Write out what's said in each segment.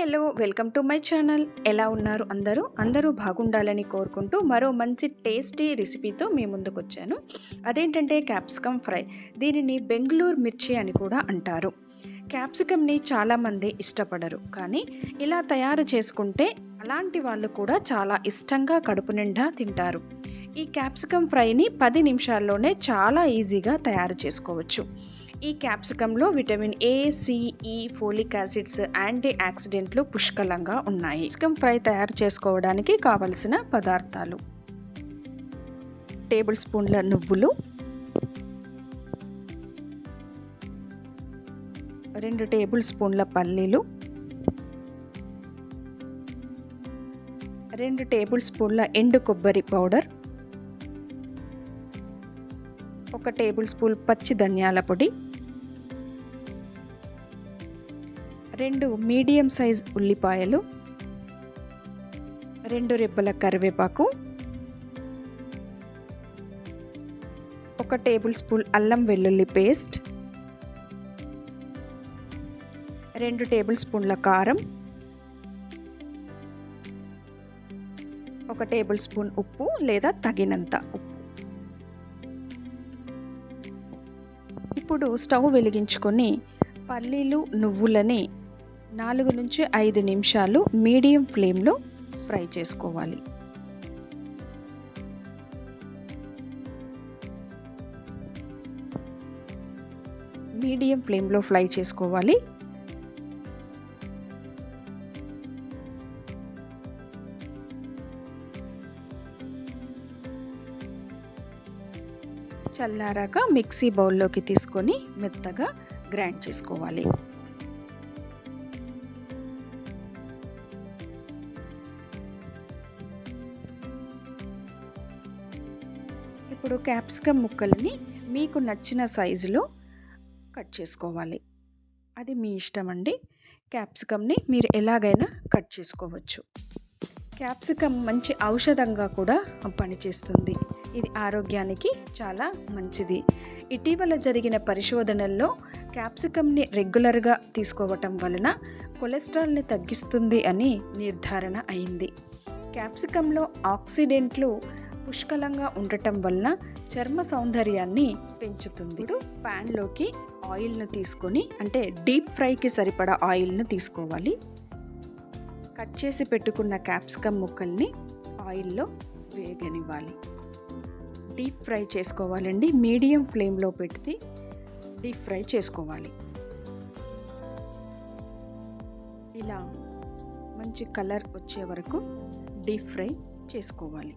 Hello welcome to my channel. ఎలా ఉన్నారు అందరూ? అందరూ బాగుండాలని కోరుకుంటూ మరో మంచి టేస్టీ రెసిపీతో మీ ముందుకు వచ్చాను అదేంటంటే క్యాప్సికమ్ ఫ్రై. దీనిని బెంగళూరు మిర్చి అని కూడా అంటారు. క్యాప్సికమ్ని చాలామంది ఇష్టపడరు. కానీ ఇలా తయారు చేసుకుంటే అలాంటి వాళ్ళు కూడా చాలా ఇష్టంగా కడుపు నిండా తింటారు. ఈ క్యాప్సికమ్ ఫ్రైని పది నిమిషాల్లోనే చాలా ఈజీగా తయారు చేసుకోవచ్చు. ఈ క్యాప్సికంలో vitamin A C E e, folic acids anti ఆక్సిడెంట్లు పుష్కలంగా ఉన్నాయి. క్యాప్సికం ఫ్రై తయారు చేసుకోవడానికి కావలసిన పదార్థాలు. టేబుల్ స్పూన్ల నువ్వులు. రెండు టేబుల్ స్పూన్ల పల్లీలు. రెండు టేబుల్ స్పూన్ల ఎండు కొబ్బరి పౌడర్. ఒక టేబుల్ స్పూన్ పచ్చి ధనియాల పొడి. రెండు మీడియం సైజ్ ఉల్లిపాయలు రెండు రెబ్బల కరివేపాకు ఒక టేబుల్ స్పూన్ అల్లం వెల్లుల్లి పేస్ట్ రెండు టేబుల్ స్పూన్ల కారం ఒక టేబుల్ స్పూన్ ఉప్పు లేదా తగినంత ఉప్పు. ఇప్పుడు స్టవ్ వెలిగించుకొని పల్లీలు నువ్వులని నాలుగు నుంచి ఐదు నిమిషాలు మీడియం ఫ్లేమ్లో ఫ్రై చేసుకోవాలి. మీడియం ఫ్లేమ్లో ఫ్రై చేసుకోవాలి. చల్లారాక మిక్సీ బౌల్లోకి తీసుకొని మెత్తగా గ్రైండ్ చేసుకోవాలి. ఇప్పుడు క్యాప్సికమ్ ముక్కల్ని మీకు నచ్చిన సైజులో కట్ చేసుకోవాలి. అది మీ ఇష్టం అండి. క్యాప్సికమ్ని మీరు ఎలాగైనా కట్ చేసుకోవచ్చు. క్యాప్సికమ్ మంచి ఔషధంగా కూడా పనిచేస్తుంది. ఇది ఆరోగ్యానికి చాలా మంచిది. ఇటీవల జరిగిన పరిశోధనల్లో క్యాప్సికమ్ని రెగ్యులర్గా తీసుకోవటం వలన కొలెస్ట్రాల్ని తగ్గిస్తుంది అని నిర్ధారణ అయింది. క్యాప్సికంలో ఆక్సిడెంట్లు పుష్కలంగా ఉండటం వలన చర్మ సౌందర్యాన్ని పెంచుతుంది. ఇప్పుడు ప్యాన్లోకి ఆయిల్ను తీసుకొని అంటే డీప్ ఫ్రైకి సరిపడా ఆయిల్ను తీసుకోవాలి. కట్ చేసి పెట్టుకున్న క్యాప్సికమ్ ముక్కల్ని ఆయిల్లో వేగనివ్వాలి. డీప్ ఫ్రై చేసుకోవాలండి. మీడియం ఫ్లేమ్లో పెట్టి డీప్ ఫ్రై చేసుకోవాలి. ఇలా మంచి కలర్ వచ్చే వరకు డీప్ ఫ్రై చేసుకోవాలి.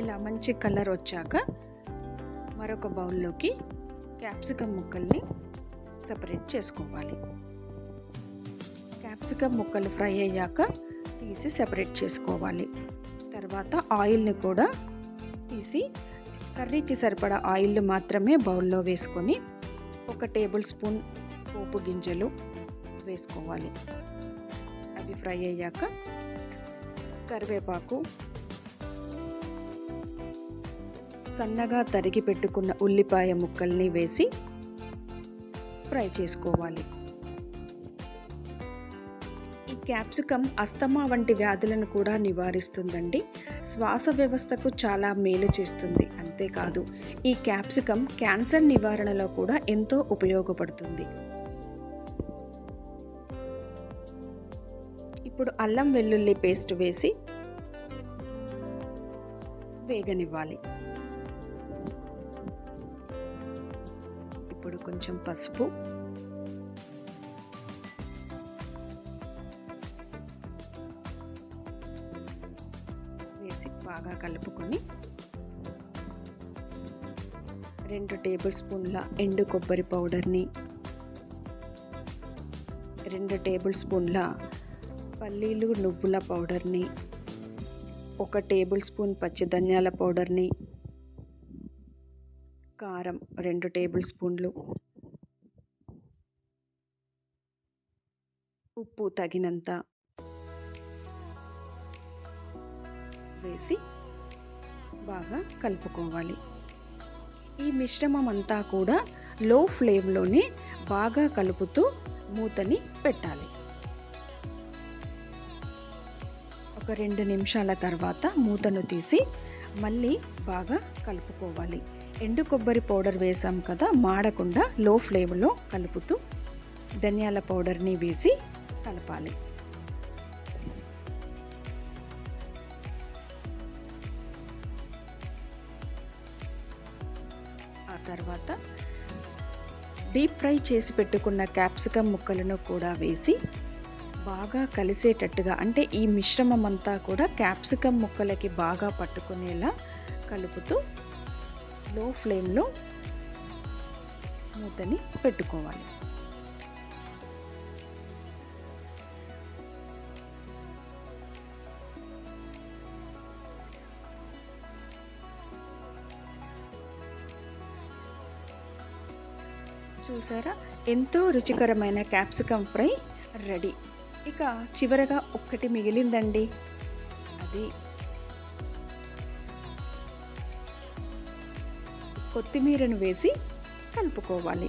ఇలా మంచి కలర్ వచ్చాక మరొక బౌల్లోకి క్యాప్సికమ్ ముక్కల్ని సపరేట్ చేసుకోవాలి. క్యాప్సికమ్ ముక్కలు ఫ్రై అయ్యాక తీసి సపరేట్ చేసుకోవాలి. తర్వాత ఆయిల్ని కూడా తీసి కర్రీకి సరిపడా ఆయిల్ మాత్రమే బౌల్లో వేసుకొని ఒక టేబుల్ స్పూన్ పోపు గింజలు వేసుకోవాలి. అవి ఫ్రై అయ్యాక కరివేపాకు సన్నగా తరిగి పెట్టుకున్న ఉల్లిపాయ ముక్కల్ని వేసి ఫ్రై చేసుకోవాలి. ఈ క్యాప్సికమ్ అస్తమా వంటి వ్యాధులను కూడా నివారిస్తుందండి. శ్వాస వ్యవస్థకు చాలా మేలు చేస్తుంది. అంతేకాదు ఈ క్యాప్సికమ్ క్యాన్సర్ నివారణలో కూడా ఎంతో ఉపయోగపడుతుంది. ఇప్పుడు అల్లం వెల్లుల్లి పేస్ట్ వేసి వేగనివ్వాలి. ఇప్పుడు కొంచెం పసుపు. వేసి బాగా కలుపుకొని రెండు టేబుల్ స్పూన్ల ఎండు కొబ్బరి పౌడర్ని రెండు టేబుల్ స్పూన్ల పల్లీలు నువ్వుల పౌడర్ని ఒక టేబుల్ స్పూన్ పచ్చి ధనియాల పౌడర్ని కారం రెండు టేబుల్ స్పూన్లు. ఉప్పు తగినంత వేసి బాగా కలుపుకోవాలి. ఈ మిశ్రమం అంతా కూడా లో ఫ్లేమ్లోనే బాగా కలుపుతూ మూతని పెట్టాలి. ఒక రెండు నిమిషాల తర్వాత మూతను తీసి మళ్ళీ బాగా కలుపుకోవాలి. ఎండు కొబ్బరి పౌడర్ వేసాం కదా మాడకుండా లో ఫ్లేమ్లో కలుపుతూ ధనియాల పౌడర్ని వేసి కలపాలి. ఆ తర్వాత డీప్ ఫ్రై చేసి పెట్టుకున్న క్యాప్సికమ్ ముక్కలను కూడా వేసి బాగా కలిసేటట్టుగా అంటే ఈ మిశ్రమం అంతా కూడా క్యాప్సికమ్ ముక్కలకి బాగా పట్టుకునేలా కలుపుతూ లో ఫ్లేమ్లో మూతని పెట్టుకోవాలి. చూసారా? ఎంతో రుచికరమైన క్యాప్సికమ్ ఫ్రై రెడీ. ఇక చివరగా ఒక్కటి మిగిలిందండి. అది కొత్తిమీరను వేసి కలుపుకోవాలి.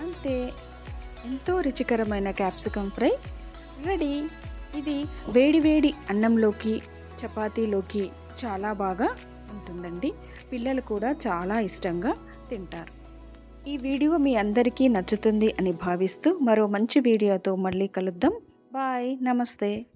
అంతే. ఎంతో రుచికరమైన క్యాప్సికమ్ ఫ్రై రెడీ. ఇది వేడి వేడి అన్నంలోకి చపాతీలోకి చాలా బాగా ఉంటుందండి. పిల్లలు కూడా చాలా ఇష్టంగా తింటారు. ఈ వీడియో మీ అందరికీ నచ్చుతుంది అని భావిస్తూ మరో మంచి వీడియోతో మళ్ళీ కలుద్దాం. బాయ్. నమస్తే.